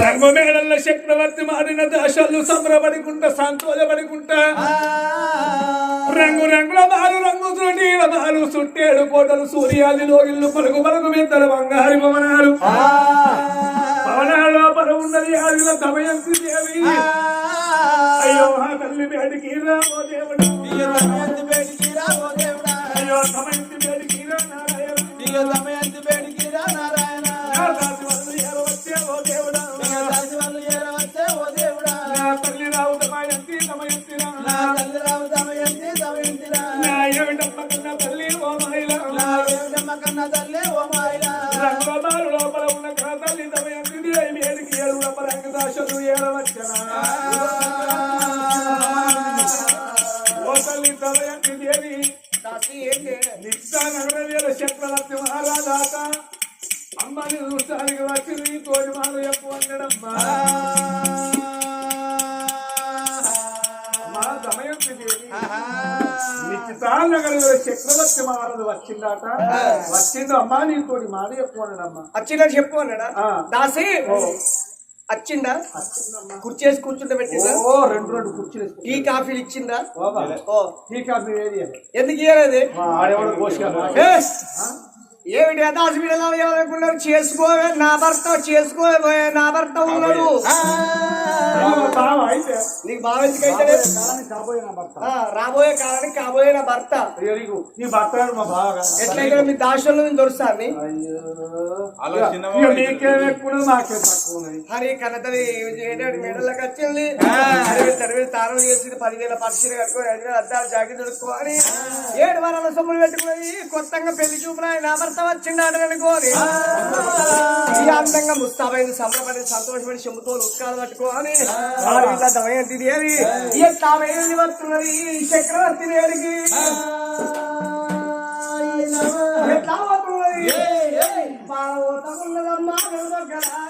రంగమేళల్లో చక్రవర్తి మారిన దశలు సంబరపడుకుంటా సంతోషపడుకుంటా. రంగు రంగుల మారు రంగు త్రుటీల మారు సుట్టేడు కోటలు సూర్యాదిలో ఇల్లు పలుకు పలుకు మెత్తలు బంగారు భవనాలు. భవనాల లోపల ఉన్నది ఆదిల దమయంతి దేవి. అయ్యో ఆ తల్లి బేటికి రామో దేవుడు. అయ్యో దమయంతి బేటికి రా నారాయణ నా తల్లి రావు దమయంతి దమయంతి రా నా ఏమిటమ్మ తల్లి ఓ మహిళ లోపల ఉన్న కథల్ని దమయంతి దేవి ఏడికి ఏడుగుల రంగదాశలు ఏడవచ్చనా ఓ తల్లి దమయంతి దేవి నిత్య నగరవీర చక్రవర్తి మహారాజాత అమ్మని చూస్తానికి వచ్చి నీ మాలు ఎక్కువ అన్నడమ్మా నిశ్చితాల నగరంలో చక్రవర్తి మహారాజు వచ్చిందట? వచ్చింది అమ్మా నీ తోటి మాట చెప్పు అన్నడమ్మా. వచ్చిందా చెప్పు అన్నాడా. దాసి వచ్చిందా? కుర్చేసి కూర్చుంటే పెట్టిందా? ఓ రెండు రెండు కుర్చీలు. టీ కాఫీలు ఇచ్చిందా? ఓ టీ కాఫీ ఏది? ఎందుకు ఇయ్యలేదు? ఆడేవాడు! ఏమిటి దాసి బిడ్డలు చేసుకోవే నా భర్త చేసుకోవే నా భర్త ఉన్నాడు బావ అయితే. నీకు బాగా రాబోయే కాలానికి కాబోయే నా భర్త. నీ భర్త. ఎట్లయితే మీ దాసులు తక్కువ ఉన్నాయి. హరి కన్నతని మెడలకు వచ్చింది. అరవై తరవై తానం చేసి పదివేల పక్షులు కట్టుకొని ఐదు వేల అద్దాలు జాకెట్ దొరుకుని ఏడు వారాల సొమ్ములు పెట్టుకుని కొత్తగా పెళ్ళి చూపున నా భర్త వచ్చిండాడు అనుకోని ఈ అందంగా ముస్తాబైంది సంబరపడి సంతోషపడి చెమ్ముతో ఉత్కాలు పట్టుకోని దమయంతి దేవి వేడి వస్తున్నది ఈ చక్రవర్తి వేడికి ఎట్లా పోతున్నది బాలవోత ఉన్నదమ్మా ఉన్నదమ్మా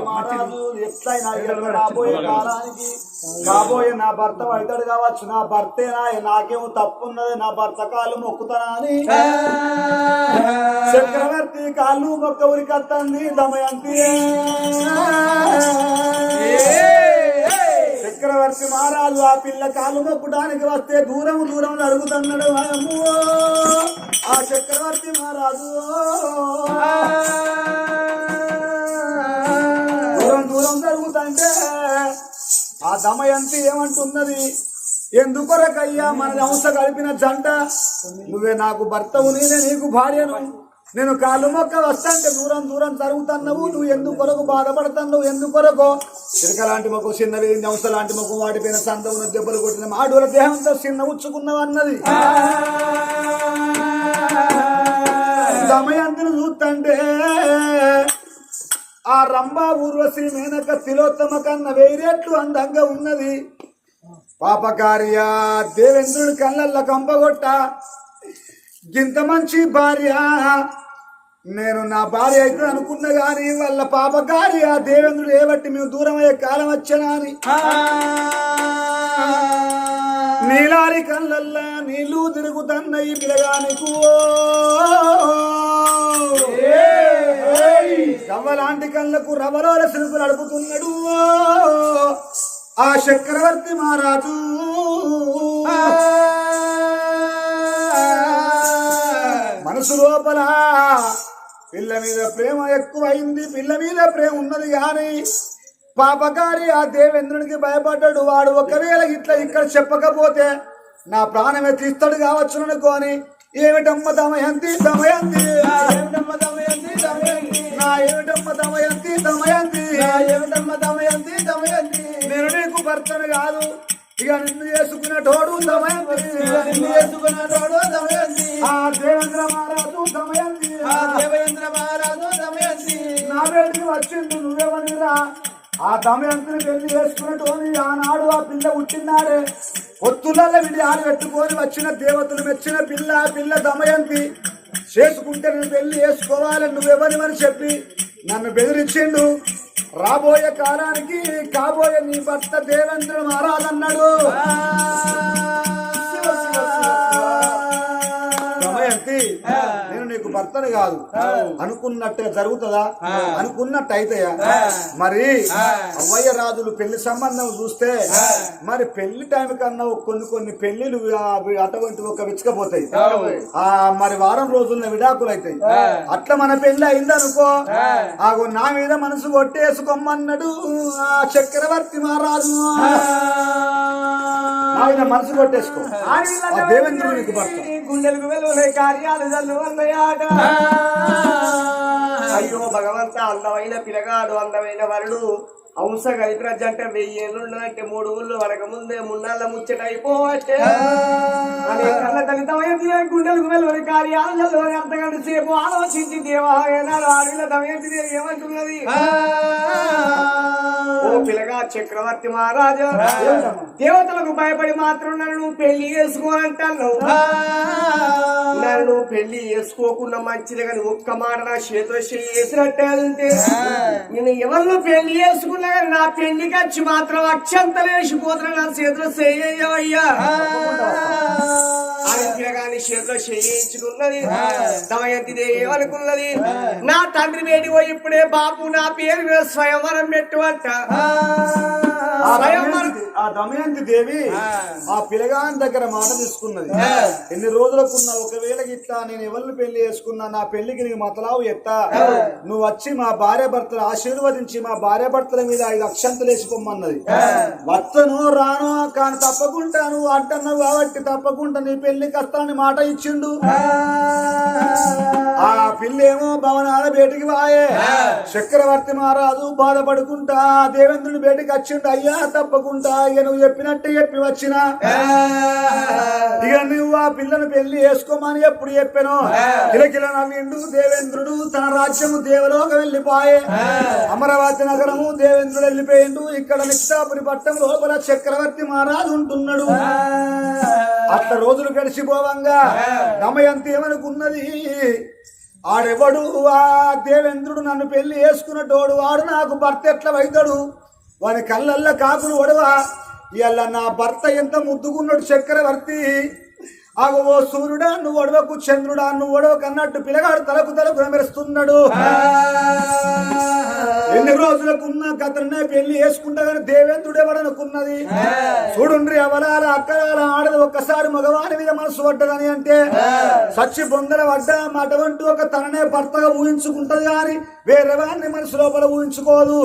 మహారాజు ఎట్లయినా ఇక్కడ రాబోయే కాలానికి కాబోయే నా భర్త అవుతాడు కావచ్చు నా భర్తేనా నాకేమో తప్పు ఉన్నది నా భర్త కాళ్ళు మొక్కుతానా అని. చక్రవర్తి కాళ్ళు మొక్క ఉరికత్తంది దమయంతి. చక్రవర్తి మహారాజు ఆ పిల్ల కాళ్ళు మొక్కడానికి వస్తే దూరం దూరం అడుగుతున్నాడు ఆ చక్రవర్తి మహారాజు. దూరం జరుగుతుంటే ఆ దమయంతి ఏమంటున్నది? ఎందుకొరకయ్యా మన అంశ కలిపిన జంట? నువ్వే నాకు భర్తవు నేనే నీకు భార్యను. నేను కాళ్ళు మొక్క వస్తాంటే దూరం దూరం జరుగుతున్నావు. నువ్వు ఎందుకొరకు బాధపడుతున్నావు? ఎందుకొరకు? చిరక లాంటి మొక్క చిన్నవి అంశ లాంటి మొక్క వాడిపోయిన సందవున దెబ్బలు కొట్టిన మాడుల దేహంతో చిన్న ఉచ్చుకున్నావు అన్నది. దమయంతిని చూస్తుంటే ఆ రంభా ఊర్వశి మేనక తిలోత్తమ కన్న వేరేట్లు అందంగా ఉన్నది. పాపకార్య దేవేంద్రుడి కళ్ళల్ల కంపగొట్ట గింత మంచి భార్య నేను నా భార్య అయితే అనుకున్నా గాని వాళ్ళ పాప గారి ఆ దేవేంద్రుడు ఏబట్టి మేము దూరం అయ్యే కాలం వచ్చనా అని. నీలారి కళ్ళల్లా తిరుగుతన్నయి పిలగానికు రవ్వలాంటి కళ్ళకు రవలోల సిలుపులు నడుపుతున్నాడు. ఆ చక్రవర్తి మహారాజు. మనసు లోపల పిల్ల మీద ప్రేమ ఎక్కువైంది. పిల్ల మీద ప్రేమ ఉన్నది గాని పాపకారి ఆ దేవేంద్రునికి భయపడ్డాడు. వాడు ఒకవేళ ఇట్లా ఇక్కడ చెప్పకపోతే నా ప్రాణమే తీస్తాడు కావచ్చు అనుకోని ఏమిటమ్మ దమయంతి? దమయంతి? భర్తను కాదు. ఇక నిన్ను చేసుకున్న తోడు దమయంతి నిన్ను చేసుకున్న తోడు దమయంతి ఆ దేవేంద్ర మహారాజు దమయంతి ఆ దేవేంద్ర మహారాజు దమయంతి నా వేడికి వచ్చిండు నువ్వేమనిరా ఆ దమయంతిని పెళ్ళి చేసుకున్నట్టు ఆనాడు ఆ పిల్ల పుట్టినాడే. ఒత్తులలో విడి ఆడి పెట్టుకొని వచ్చిన దేవతలు మెచ్చిన పిల్ల ఆ పిల్ల దమయంతి చేసుకుంటే నేను పెళ్ళి చేసుకోవాలి నువ్వెవరిమని చెప్పి నన్ను బెదిరించిండు. రాబోయే కాలానికి కాబోయే నీ భర్త దేవేంద్ర మహారాజ్ అన్నాడు. నేను నీకు భర్తను కాదు. అనుకున్నట్టుగా జరుగుతుందా? అనుకున్నట్టు అయితయా మరి అవ్వయ్య రాజులు పెళ్ళి సంబంధం చూస్తే మరి పెళ్ళి టైం కన్నా కొన్ని కొన్ని పెళ్ళిలు అటువంటి ఒక విచ్చకపోతాయి. ఆ మరి వారం రోజుల్లో విడాకులు అవుతాయి అట్లా మన పెళ్ళి అయిందనుకో ఆగో నా మీద మనసు కొట్టేసుకోమన్నాడు ఆ చక్రవర్తి మహారాజు. నా మీద మనసు కొట్టేసుకో. ఆ దేవేంద్రుడు నీకు భర్త. గుండెలకు వెలువలే కార్యాలు జల్లు అన్నయాట అయ్యో భగవంత అందమైన పిలగాడు అందమైన వరుడు. అంశ కలిపిరజ్జ అంటే వెయ్యి ఏళ్ళు ఉన్నదంటే మూడు ఊళ్ళు వరక ముందే మున్నాళ్ళ ముచ్చట కళ్ళ గుండెలకు అంతకంటే సేపు ఆలోచించి ఏమంటున్నది? ఓ పిల్లగా చక్రవర్తి మహారాజా దేవతలకు భయపడి మాత్రం నన్ను పెళ్ళి చేసుకోనంటాను. నన్ను పెళ్ళి చేసుకోకుండా మంచిది కానీ ఒక్క మాట నా చేతిలో చేసినట్టే నేను ఎవరిలో పెళ్ళి చేసుకున్నా కానీ నా పెళ్ళికి వచ్చి మాత్రం అక్షంతలు వేసిపోతున్నా నా చేతిలో చేయ్యా కానీ చేతిలో చేయించుకున్నది. దమయంతి దేవనుకున్నది నా తండ్రి వేడిగో పోయి ఇప్పుడే బాబు నా పేరు మీద స్వయంవరం పెట్టువంట ఆ దమయంతి- దేవి ఆ. పిలగాని దగ్గర మాట తీసుకున్నది. ఎన్ని రోజులకున్నా ఒకవేళ ఇట్లా నేను ఎవరిని పెళ్ళి చేసుకున్నా నా పెళ్ళికి నీకు మతలావు ఎత్తా నువ్వు వచ్చి మా భార్య భర్తలు ఆశీర్వదించి మా భార్య భర్తల మీద ఐదు అక్షంతలు వేసుకోమన్నది. వత్తను రాను కానీ తప్పకుండా నువ్వు అంటున్నావు కాబట్టి తప్పకుండా నీ పెళ్ళికి వస్తానని మాట ఇచ్చిండు. ఆ. పిల్లేమో భవనాల బయటికి వాయే. చక్రవర్తి మహారాజు బాధపడుకుంటా దేవేంద్రుని బయటికి వచ్చిండు. అయ్యా తప్పకుండా ఇక నువ్వు చెప్పినట్టు చెప్పి వచ్చిన. ఇక నువ్వు ఆ పిల్లను పెళ్ళి చేసుకోమని ఎప్పుడు చెప్పాను? కిలకిల నవ్విండు దేవేంద్రుడు తన రాజ్యము దేవలోక వెళ్ళిపోయే. అమరావతి నగరము దేవేంద్రుడు వెళ్ళిపోయిండు. ఇక్కడ నిక్షాపురి పట్టం లోపల చక్రవర్తి మహారాజు ఉంటున్నాడు. అట్లా రోజులు గడిచిపోవంగా. దమయంతి ఏమనుకున్నది? ఆడెవడు? ఆ దేవేంద్రుడు నన్ను పెళ్ళి చేసుకున్నటోడు వాడు నాకు భర్త ఎట్లా వైతాడు వాని కళ్ళల్లో కాకులు ఒడవా? ఇవాళ నా భర్త ఎంత ముద్దుకున్నాడు చక్రవర్తి! ఆగో ఓ సూర్యుడా నువ్వు ఒడవకు చంద్రుడా నువ్వు ఒడవకు అన్నట్టు పిల్లగాడు తలకు తలకు మెరుస్తున్నాడు ఎన్ని రోజులకున్న గతనే పెళ్ళి చేసుకుంటా కానీ దేవేంద్రుడు ఎవడనుకున్నది చూడుండ్రి అవరాల అక్కరాల ఆడది ఒక్కసారి మగవాడి మీద మనసు పడ్డదని అంటే సచ్చి బొందర పడ్డ అటువంటి ఒక తననే భర్తగా ఊహించుకుంటది కానీ వేరే వాడిని మనసు లోపల ఊహించుకోదు.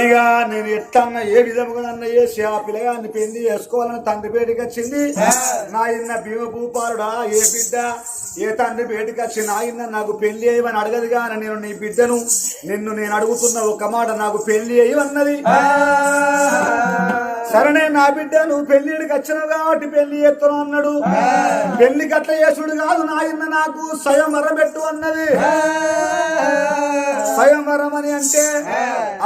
ఇక నేను ఎట్టన్న ఏ విధముగా నన్ను చేసి ఆ పిల్లగాన్ని పెళ్ళి చేసుకోవాలని తండ్రి పేటికి వచ్చింది. నా ఇన్న భీమ భూపాలుడా ఏ బిడ్డ? ఏ తండ్రి పేటికి వచ్చి నా ఇన్న నాకు పెళ్ళి అయ్యమని అడగదు కానీ నేను నీ బిడ్డను నిన్ను నేను అడుగుతున్న ఒక మాట నాకు పెళ్ళి అయ్యమన్నది సరేనే నా బిడ్డ నువ్వు పెళ్ళిడికి వచ్చినావు కాబట్టి పెళ్ళి ఎత్తును అన్నాడు. పెళ్ళి గట్ల చేసుడు కాదు నాయన్న నాకు స్వయంవరం పెట్టు అన్నది. స్వయంవరం అని అంటే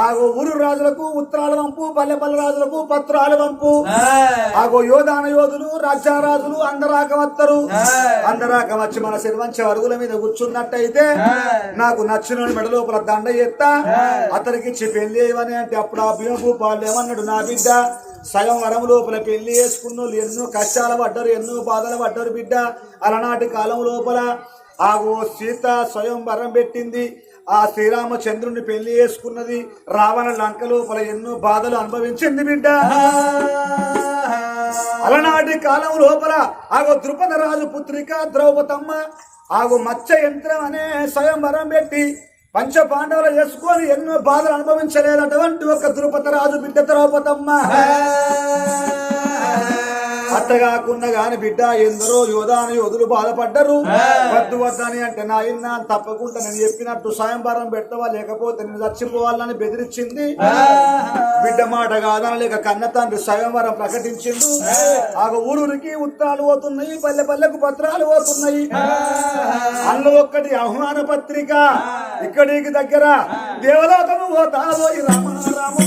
ఆగో ఊరు రాజులకు ఉత్తరాల వంపు పల్లెపల్లి రాజులకు పత్రాల వంపు. ఆగో యోధాన యోధులు రాజ్యాల రాజులు అందరాక వత్తరు అందరాక వచ్చి మన శిరవంచ అరుగుల మీద కూర్చున్నట్టయితే నాకు నచ్చిన మెడ లోపల దండ ఎత్తా అతనికి ఇచ్చి పెళ్ళి ఏమని అంటే అప్పుడు ఆ భీమపు పాలు ఏమన్నాడు నా బిడ్డ. సగం లోపల పెళ్ళి చేసుకున్న వాళ్ళు ఎన్నో కష్టాలు పడ్డారు ఎన్నో బాధలు పడ్డారు బిడ్డ. అలనాటి కాలం లోపల ఆగో సీత స్వయం వరం పెట్టింది. ఆ శ్రీరామచంద్రుని పెళ్ళి చేసుకున్నది రావణ లంకలో పలు ఎన్నో బాధలు అనుభవించింది బిడ్డ. అలనాటి కాలం లోపల ఆగో ద్రుపద రాజు పుత్రిక ద్రౌపదమ్మ ఆగో మచ్చ యంత్రం అనే స్వయంవరం పెట్టి పంచ పాండవులు చేసుకొని ఎన్నో బాధలు అనుభవించలేనటువంటి ఒక ద్రుపద రాజు బిడ్డ ద్రౌపదమ్మ. అట్టగాకున్న గాని బిడ్డ ఎందరో యోధాను యోధులు బాధపడ్డరు. వద్దు వద్దని అంటే నా ఇన్నా తప్పకుండా నేను చెప్పినట్టు స్వయంవరం పెడతావా? లేకపోతే నేను చచ్చిపోవాలని బెదిరించింది. బిడ్డ మాట కాదనలేక కన్న తండ్రి స్వయంవరం ప్రకటించిండు. ఆగ ఊరూరికి ఉత్తరాలు పోతున్నాయి పల్లె పల్లెకు పత్రాలు పోతున్నాయి. అందులో ఒక్కటి ఆహ్వాన పత్రిక. ఇక్కడికి దగ్గర దేవలోకము పోతాదో ఈ రామ రామో.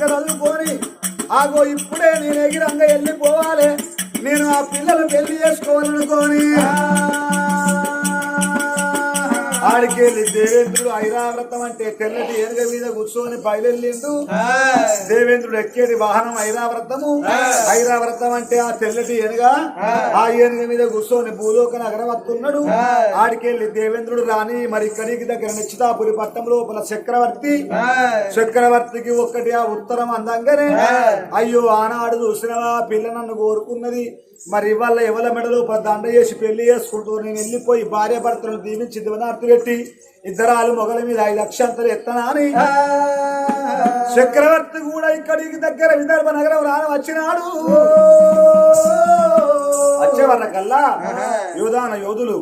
పరమని చదువుకొని ఆగో ఇప్పుడే నేను ఎగిరంగా వెళ్ళిపోవాలి. నేను ఆ పిల్లలు పెళ్ళి చేసుకోవాలనుకోని. ఆడికి వెళ్ళి దేవేంద్రుడు ఐరావ్రతం అంటే తెల్లటి ఏనుగ మీద కూర్చొని బయలుదేరిండు. దేవేంద్రుడు ఎక్కేది వాహనం ఐరావ్రతము. ఐరావ్రతం అంటే ఆ తెల్లటి ఏనుగ ఆ. ఏనుగ మీద కూర్చొని భూలోక నగరం వస్తున్నాడు ఆడికెళ్ళి దేవేంద్రుడు రాని మరి ఇక్కడికి దగ్గర నిశ్చితాపురి పట్టం లోపల చక్రవర్తి. చక్రవర్తికి ఒక్కటి ఆ ఉత్తరం అందంగానే అయ్యో ఆనాడు చూసినవా? పిల్ల నన్ను కోరుకున్నది. మరి ఇవాళ ఎవల మెడలో పెద్ద దండ చేసి పెళ్ళి చేసుకుంటూ నేను వెళ్ళిపోయి భార్య భర్తలను దీవించి దివనార్తి పెట్టి ఇద్దరాలు మొగల మీద ఐదు లక్షంతలు ఎత్తనా అని. చక్రవర్తి కూడా ఇక్కడికి దగ్గర విదర్భ నగరం రాని వచ్చినాడు యోధాన యోధులు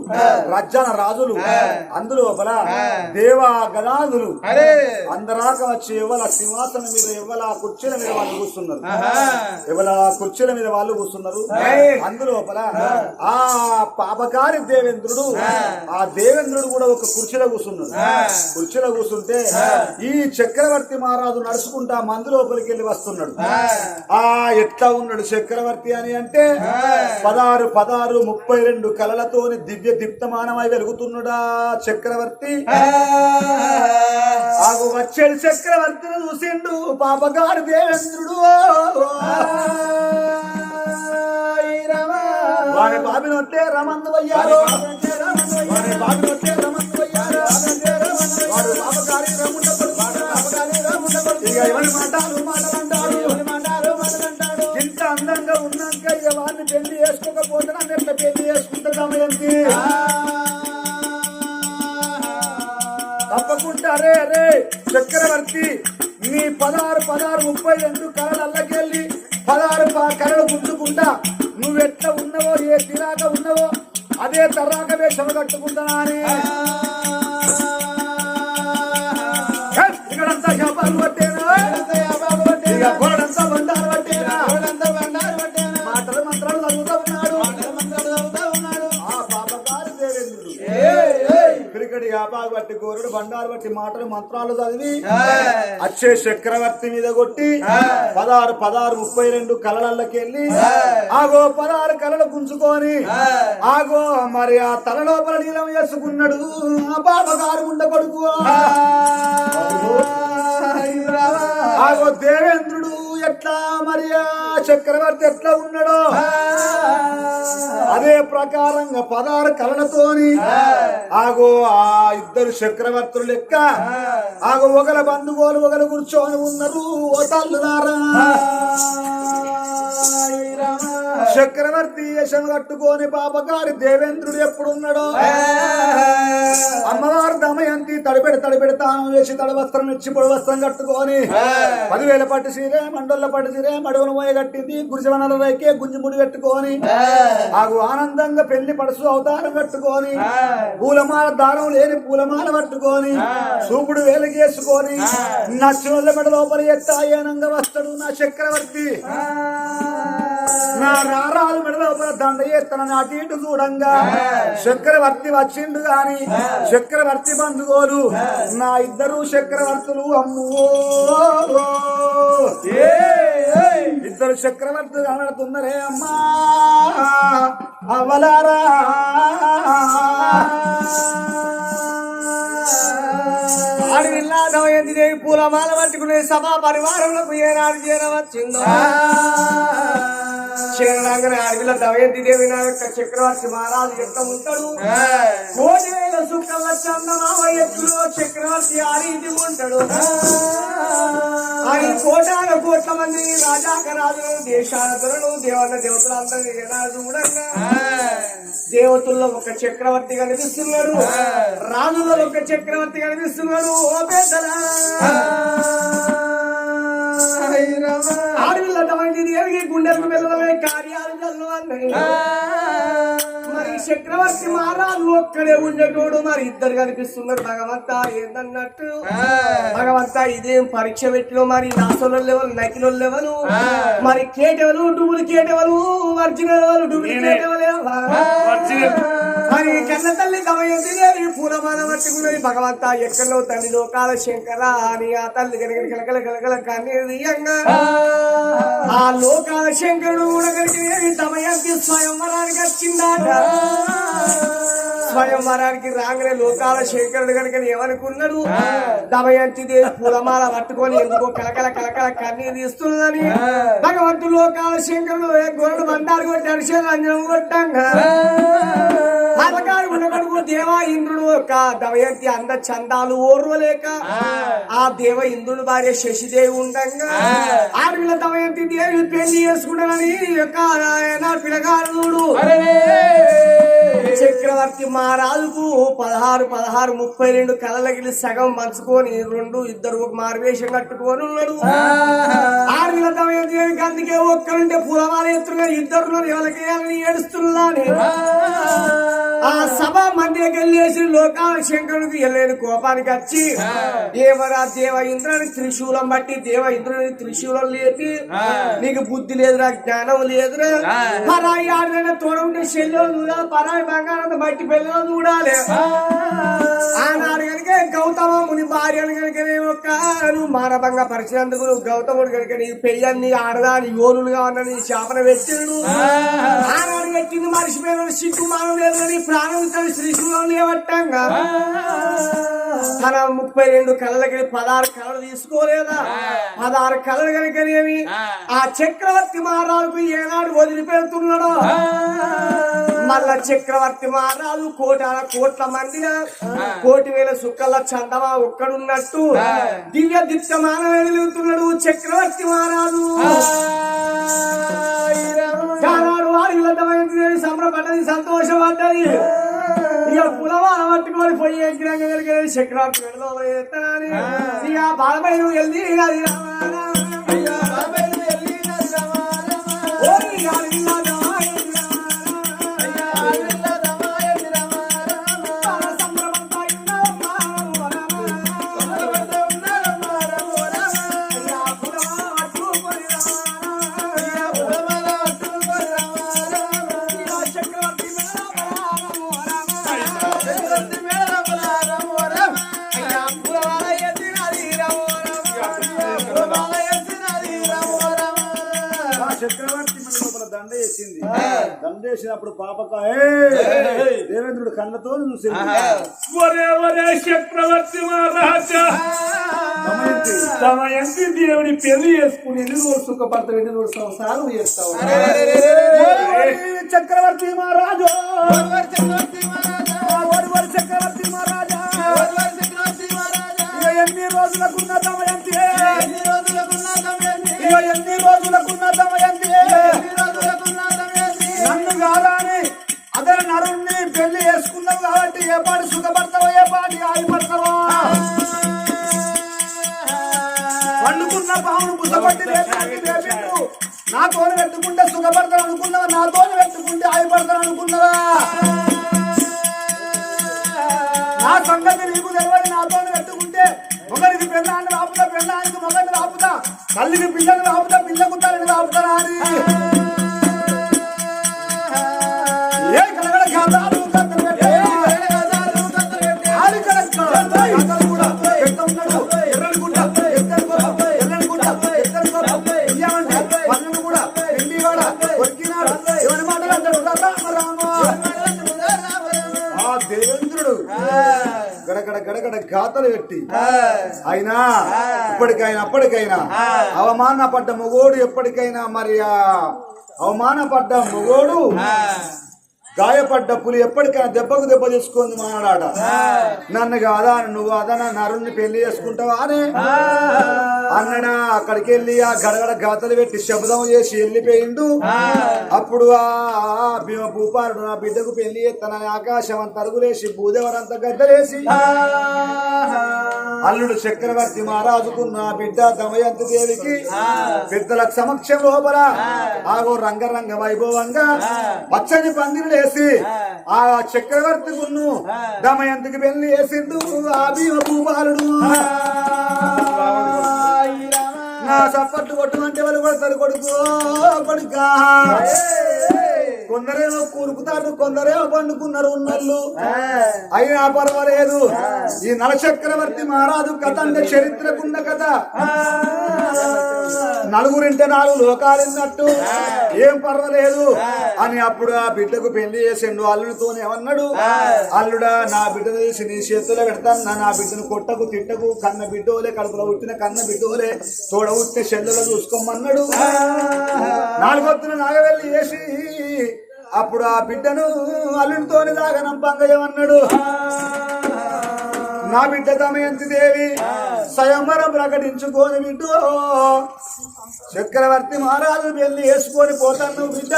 రాజ్యాన రాజులు అందులోపల దేవా గదాదులు అందరాక వచ్చి ఎవల సింహాసనం మీద ఎవల కుర్చీల మీద వాళ్ళు కూర్చున్నారు. ఎవల కుర్చీల మీద వాళ్ళు కూర్చున్నారు. అందులోపల ఆ. పాపకారి దేవేంద్రుడు ఆ. దేవేంద్రుడు కూడా ఒక కుర్చీలో కూర్చున్నాడు. కుర్చీలో కూర్చుంటే ఈ చక్రవర్తి మహారాజు నడుచుకుంటా మందు లోపలికి వెళ్ళి వస్తున్నాడు. ఆ. ఎట్లా ఉన్నాడు చక్రవర్తి అని అంటే పదహారు పదహారు ముప్పై రెండు కళలతోని దివ్య దీప్తమానమై వెలుగుతున్నాడా చక్రవర్తి? ఆగు వచ్చేడు చక్రవర్తిని చూసిండు పాపగాడు దేవేంద్రుడు. వారి బాబి నొట్టే చక్రవర్తి నీ పదహారు పదహారు ముప్పై రెండు కళలకెళ్ళి పదహారు కళలు గుంజుకుంటా నువ్వు ఎట్లా ఉన్నావో ఏ తిరాక ఉన్నావో అదే తర్రాక వేషం కట్టుకుంటానా అని గోరుడు బండారు బట్టి మాటలు మంత్రాలు చదివి అచ్చే చక్రవర్తి మీద కొట్టి పదహారు పదహారు ముప్పై రెండు కళలకెళ్ళి ఆగో పదహారు కళలు గుంజుకొని ఆగో మరి ఆ తల లోపల నీలం వేసుకున్నాడు. ఆ బాబగారు ఉండ కొడుకు ఆగో దేవేంద్రుడు ఎట్లా మరి ఆ చక్రవర్తి ఎట్లా ఉన్నాడో? అదే ప్రకారంగా పదహారు కళలతోని ఆగో ఆ ఇద్దరు చక్రవర్తులు లెక్క ఆగో ఒకల బంధుగోలు ఒకరు కూర్చొని ఉన్నారు. ఓ తల్లులారా. చక్రవర్తి యశం కట్టుకొని పాపగారి దేవేంద్రుడు ఎప్పుడున్నాడో? అమ్మవారు దమయంతి తడిపెడి తడిపెడి తాను వేసి తడి వస్త్రం ఇచ్చి పొడి వస్త్రం కట్టుకొని పదివేల పట్టు సీరే మండోళ్ళ పట్టు సీరే మడుగును మోయ కట్టింది గురిజవనల రైకే గుంజి ముడి పెట్టుకొని ఆగు ఆనందంగా పెళ్ళి పడుసు అవతారం కట్టుకొని పూలమాల దారం లేని పూలమాల పట్టుకొని చూపుడు వేలుగేసుకొని నచ్చిన మెడ లోపల ఎత్తాయనంగా వస్తాడు నా చక్రవర్తి. నా రారాలు మెడ లోపల దండ ఎత్తనని అటు ఇటు చూడంగా. చక్రవర్తి వచ్చిండు గాని చక్రవర్తి బంధుగోలు. నా ఇద్దరు చక్రవర్తులు అమ్మో ఇద్దరు చక్రవర్తులు కనడుతున్నారే అమ్మా. అవలారా. ఆడవిల్లా దమయంతి దేవి పూలమాల పట్టుకునే సభా పరివారంలో ఏనాడు చేరవచ్చిందో? చేరగానే అడవిలో దమయంతి దేవి నా యొక్క చక్రవర్తి మహారాజు ఎంత ఉంటాడు కోటి వేల సుక్కల చందమామ ఎత్తులో చక్రవర్తి ఆ రీతి ఉంటాడు ఆయన కోటాన కోట్ల మంది రాజాక రాజులను దేశాల దొరలు దేవత దేవతలందరినీ చూడంగా దేవతల్లో ఒక చక్రవర్తి కనిపిస్తున్నాడు. రాజుల్లో ఒక చక్రవర్తి కనిపిస్తున్నాడు. ఓ పెద్దలా. ఆడవిల్ల తమంది దేవికి గుండెలకు వెళ్ళడమే కార్యాలు మరి చక్రవర్తి మహారాజు ఒక్కడే ఉండేటోడు మరి ఇద్దరు కనిపిస్తున్నారు. భగవంతా ఏందన్నట్టు? భగవంతా ఇదేం పరీక్ష పెట్టిన మరి నాసోల లెవెల్ నకిలో లెవెల్. మరి కేటెవలు డూబులు కేటెవలు ఒరిజినల్ వాళ్ళు డూప్లికేట్ మరి కన్న తల్లి దమయంతి దేవి పూలమాల పట్టుకున్నది భగవంత ఎక్కడో తల్లి లోకాల శంకర అని ఆ తల్లి కనుక కలకల కలకల కన్నీయంగా ఆ లోకాల శంకరుడు కూడా కనుక దమయంతి స్వయంవరానికి వచ్చిందాట స్వయంవరానికి రాగానే లోకాల శంకరుడు కనుక ఏమనుకున్నాడు? దమయంతి దేవి పూలమాల పట్టుకొని ఎందుకో కలకల కలకల కన్నీరు తీస్తున్నదని భగవంతుడు లోకాల శంకరుడు గొర్రెలు బండారు కొట్టాడు శరంజనం కొట్టంగా. పథకాలు ఉండకడుగు దేవా ఇంద్రుడు ఒక దమయంతి అంద చందాలు ఓర్వలేక ఆ. దేవ ఇంద్రుడు భార్య శశిదేవి ఉండంగా. ఆడపిల్ల దమయంతి దేవి పెళ్ళి చేసుకుంటానని యొక్క ఆయన పిల్లగాడు చక్రవర్తి మహారాజుకు పదహారు పదహారు ముప్పై రెండు కళ్ళగిలి సగం మంచుకొని రెండు ఇద్దరు ఒక మారువేషం కట్టుకొని ఉన్నాడు. దేవికి అందుకే ఒక్కరుంటే పూలమాల ఎత్తుగా ఇద్దరు ఎవరికి ఏడుస్తున్నాను ఆ. సభ మధ్యకి వెళ్ళేసి లోకాల శంకరుడికి వెళ్ళలేని కోపానికి వచ్చి దేవరా దేవ ఇంద్రుని త్రిశూలం బట్టి దేవ ఇంద్రుని త్రిశూలం లేపి నీకు బుద్ధి లేదురా జ్ఞానం లేదురా. పరాయి ఆడదైనా తోడ ఉంటే చూడాలి పరాయి బంగారం బట్టి పిల్లలు చూడాలి ఆనాడు కనుక గౌతమ ముని భార్య కనుక ఒక్క నువ్వు మానవంగా పరిచినందుకు నువ్వు గౌతముడు కనుక నీ పెయ్యాన్ని ఆడదాని యోనులుగా ఉన్న నీ శాపన పెట్టిండు ఆనాడు పెట్టింది మనిషిపోయిన సిగ్గు మానం లేదు కానీ ప్రాణం శ్రీశూలం లేవట్టంగా తన ముప్పై రెండు కళ్ళకి పదహారు కళలు తీసుకోలేదా? పదహారు కళలు కనుకనేమి ఆ. చక్రవర్తి మహారాజుకు ఏనాడు వదిలిపెడుతున్నాడో? మళ్ళా చక్రవర్తి మహారాజు కోటాల కోట్ల మందిన కోటి వేల సుక్కల చందమా ఒక్కడున్నట్టు దివ్య దిప్తమాన వెలుగుతున్నాడు చక్రవర్తి మహారాజు. సంబరపడ్డది సంతోషపడ్డది. ఇక పులవాల పట్టుకొని పోయి ఎగ్గిరంగా చక్రవర్తి ఇక బాలపై నువ్వు వెళ్ళి దండ వేసినప్పుడు పాపక "ఏయ్!" దేవేంద్రుడు కళ్ళతో చక్రవర్తి మహారాజా. దమయంతి, దేవుని పెళ్ళి చేసుకుని ఎన్ని రోజులు సుఖపడతావు ఎన్ని రోజులు సంసారం చేస్తావు? చక్రవర్తి మహారాజు. ఓడివారి చక్రవర్తి మహారాజా. ఎన్ని రోజులకున్న దమయంతి ఎన్ని రోజులకున్న దమయంతి నన్ను కావాలని అని అదే నరుణ్ణి పెళ్ళి చేసుకున్నావు కాబట్టి ఏ పాటి సుఖపడతావో ఏ పాటి ఆగిపడతావా? పండుకున్న పావును బుసపట్టి నా తోలు పెట్టుకుంటే సుఖపడతాను అనుకున్నావా? నా తోలు పెట్టుకుంటే ఆగిపడతాను అనుకున్నావా? నా సంగతి నీకు తెలియదు. నా తోలు పెట్టుకుంటే ఒకరికి పెళ్ళాన్ని రాపుతా పెళ్ళానికి మొదటి రాపుతా తల్లికి పిల్లలు రాపుతా దేవేంద్రుడు. గడగడ గడగడ గాతలు పెట్టి అయినా ఇప్పటికైనా అప్పటికైనా అవమానపడ్డ మొగోడు ఎప్పటికైనా మరి ఆ అవమానపడ్డ మొగోడు గాయపడ్డ పులి ఎప్పటికైనా దెబ్బకు దెబ్బ తీసుకుంది మానాడాట నన్ను కాదా నువ్వు అదా నన్ను అరుణ్ని పెళ్ళి చేసుకుంటావా అని? అన్నడా అక్కడికి వెళ్ళి ఆ గడగడ గాతలు పెట్టి శబ్దం చేసి వెళ్ళిపోయిండు. అప్పుడు ఆ భీమ భూపాలుడు నా బిడ్డకు పెళ్ళి చేస్తానని ఆకాశం అంత అరుగులేసి భూదేవరంతా గద్దలేసి అల్లుడు చక్రవర్తి మహారాజుకు నా బిడ్డ దమయంతి దేవికి పెద్దల సమక్షం లోపల ఆగో రంగరంగ వైభవంగా పచ్చని పందిరులేసి ఆ. చక్రవర్తి గున్ను దమయంతికి పెళ్ళి వేసిండు ఆ భీమ భూపాలుడు నా సప్పట్లు కొట్టమంటే వాళ్ళు కొడతారు కొడుకు కొడుకా. కొందరేమో కూరుకుతారు కొందరేమో పండుకున్నారు ఉన్నళ్ళు. అయినా పర్వాలేదు. ఈ నలచక్రవర్తి మహారాజు కథ అంటే చరిత్రకున్న కథ. నలుగురింటే నాలుగు లోకాలున్నట్టు. ఏం పర్వాలేదు. అని అప్పుడు ఆ బిడ్డకు పెళ్ళి చేసిండు అల్లుడితో ఏమన్నాడు? అల్లుడా నా బిడ్డను తీసి నీ చేతిలో పెడతాను. నా- బిడ్డను కొట్టకు తిట్టకు కన్న బిడ్డోలే కడుపులో పుట్టిన కన్న బిడ్డోలే తోడ పుట్టిన చెల్లెలో చూసుకోమన్నాడు. నాలుగొత్తున నాగవెల్లి చేసి అప్పుడు ఆ బిడ్డను అల్లుడితోని దాకా ఏమన్నాడు నా బిడ్డ దమయంతి దేవి స్వయంవరం ప్రకటించుకోని బిడ్డు. చక్రవర్తి మహారాజు పెళ్ళి వేసుకొని పోతాను బిడ్డ.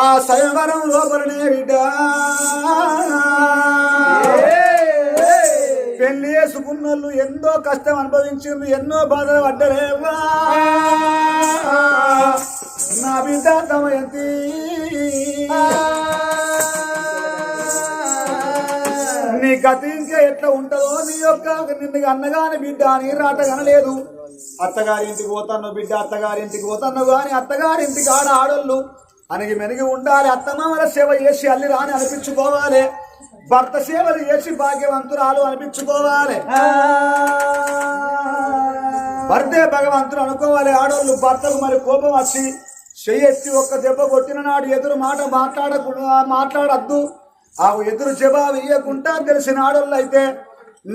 ఆ స్వయంవరం లోపలనే బిడ్డ. పెళ్ళి చేసుకున్నోళ్ళు ఎంతో కష్టం అనుభవించిండ్రు ఎన్నో బాధలు పడ్డరేవా నా బిడ్డ దమయంతి గతి ఇంకా ఎట్లా ఉంటుందో నీ యొక్క నిన్ను అన్నగాని బిడ్డ అని రాట కనలేదు. అత్తగారింటికి పోతాను బిడ్డ అత్తగారింటికి పోతాను కానీ అత్తగారింటికి ఆడ ఆడోళ్ళు అనగి మెనిగి ఉండాలి అత్తమామల సేవ చేసి అల్లి రాని అనిపించుకోవాలి. భర్త సేవలు చేసి భాగ్యవంతురాలు అనిపించుకోవాలి. భర్తే భగవంతుడు అనుకోవాలి ఆడోళ్ళు భర్తకు మరి కోపం వచ్చి చెయ్యెత్తి ఒక్క దెబ్బ కొట్టిన నాడు ఎదురు మాట మాట్లాడకుండా మాట్లాడద్దు. ఆ ఎదురు జవాబు ఇవ్వకుండా తెలిసిన ఆడోళ్ళు అయితే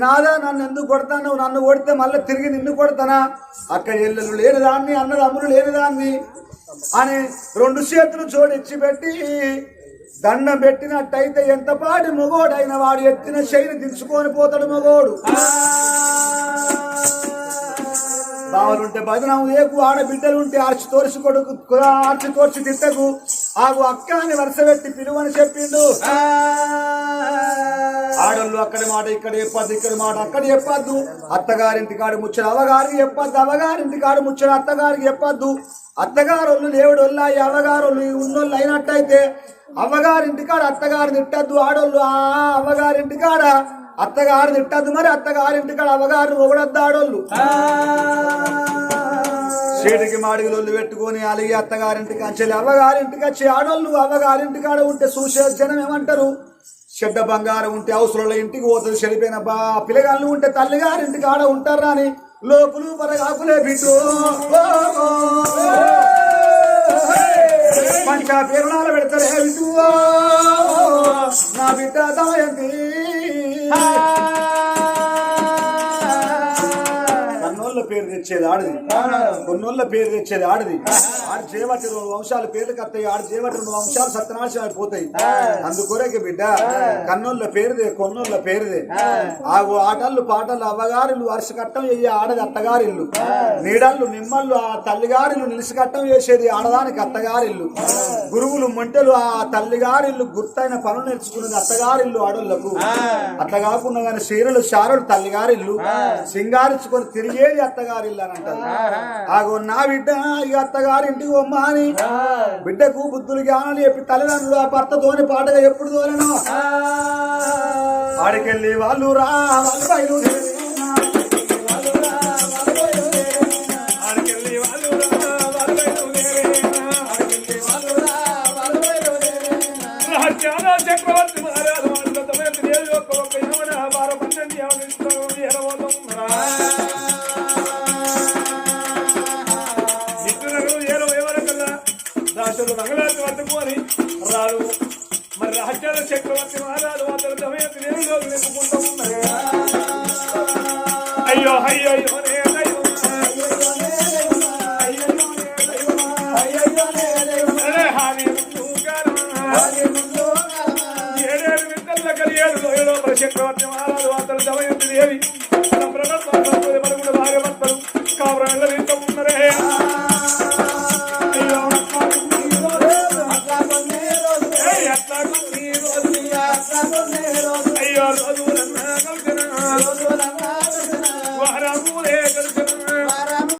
నాదా నన్ను ఎందుకు కొడతాను నన్ను కొడితే మళ్ళీ తిరిగి నిన్ను కొడతానా? అక్కడ ఎల్లు లేని దాన్ని అన్నదమ్ములు లేని దాన్ని అని రెండు చేతులు జోడించి పెట్టి దండం పెట్టినట్టయితే ఎంతపాటి మగోడైన వాడు ఎత్తిన శైలి దించుకొని పోతాడు మగోడు. బావలుంటే భజనం ఏకు ఆడబిడ్డలుంటే ఆర్చి తోర్చి కొడుకు ఆర్చి తోర్చి తిట్టకు. ఆగు అక్క అని వరుస పెట్టి పిలువని చెప్పిండు. ఆడోళ్ళు అక్కడి మాట ఇక్కడ చెప్పద్దు ఇక్కడ మాట అక్కడ చెప్పద్దు. అత్తగారింటి కాడు ముచ్చడు అవగారికి చెప్పద్దు అవగారింటి కాడు ముచ్చడు అత్తగారికి చెప్పద్దు. అత్తగారోళ్ళు లేవుడోళ్ళ ఈ అవగారోళ్ళు ఉన్నోళ్ళు అయినట్టయితే అవ్వగారింటి కాడ అత్తగారు తిట్టద్దు. ఆడోళ్ళు ఆ అవ్వగారింటి కాడ అత్తగారు తిట్టద్దు. మరి అత్తగారింటి కాడ అవ్వగారు ఒకడద్దు ఆడోళ్ళు. చీటికి మాడికి లొల్లు పెట్టుకొని అలిగి అత్తగారింటికి అంచెలి అవ్వగారింటికి వచ్చి ఆడోళ్ళు అవ్వగారింటి కాడ ఉంటే చూసే జనం ఏమంటారు? చెడ్డ బంగారం ఉంటే అవసరంలో ఇంటికి పోతుంది చెడిపోయిన బా పిల్లగాళ్ళు ఉంటే తల్లిగారింటి కాడ ఉంటారా అని లోపులు పరగాకులే బిడ్డు. పంచ పేరుణాలు పెడతారే బిడ్డు. నా బిడ్డ దాయంది తెచ్చేది ఆడది. కొన్నోళ్ళ పేరు తెచ్చేది ఆడది. ఆడు చేయబట్టి రెండు వంశాల పేర్లు కత్తాయి ఆడు చేయబట్టి రెండు వంశాలు సత్యనాశనం అయిపోతాయి అందుకొరకే బిడ్డ కన్నోళ్ళ పేరుదే కొన్నోళ్ళ పేరుదే. ఆ. ఆటలు పాటలు అవ్వగారిల్లు వరుస కట్టం చేయ ఆడది అత్తగారిల్లు నీడళ్ళు నిమ్మళ్ళు ఆ తల్లిగారిల్లు నిలిసి కట్టం చేసేది ఆడదానికి అత్తగారిల్లు గురువులు మొంటెలు ఆ తల్లిగారిల్లు గుర్తైన పనులు నేర్చుకున్నది అత్తగారిల్లు ఆడోళ్ళకు అట్లా కాకుండా కానీ చీరలు శారలు తల్లిగారిల్లు సింగారించుకొని తిరిగేది అత్తగారిల్లు అంటారు ఆగో నా బిడ్డ ఇక అత్తగారింటికి బొమ్మ అని బిడ్డకు బుద్ధులు జ్ఞానాలు చెప్పి తల్లిదండ్రులు ఆ భర్తతోని పాటగా ఎప్పుడు తోలను. ఆడికెళ్ళి వాళ్ళు రా వాళ్ళు బయలుదేరి ఆడికెళ్ళి వాళ్ళు రా, వాళ్ళు బయలుదేరేనా. రాజ్యాల చక్రవర్తి చక్రవర్తి మహారాజు వాళ్ళ తమయంతి దేవులో నింపుకుంటూ ఉన్నారు అయ్యో అయ్యో అయ్యో నే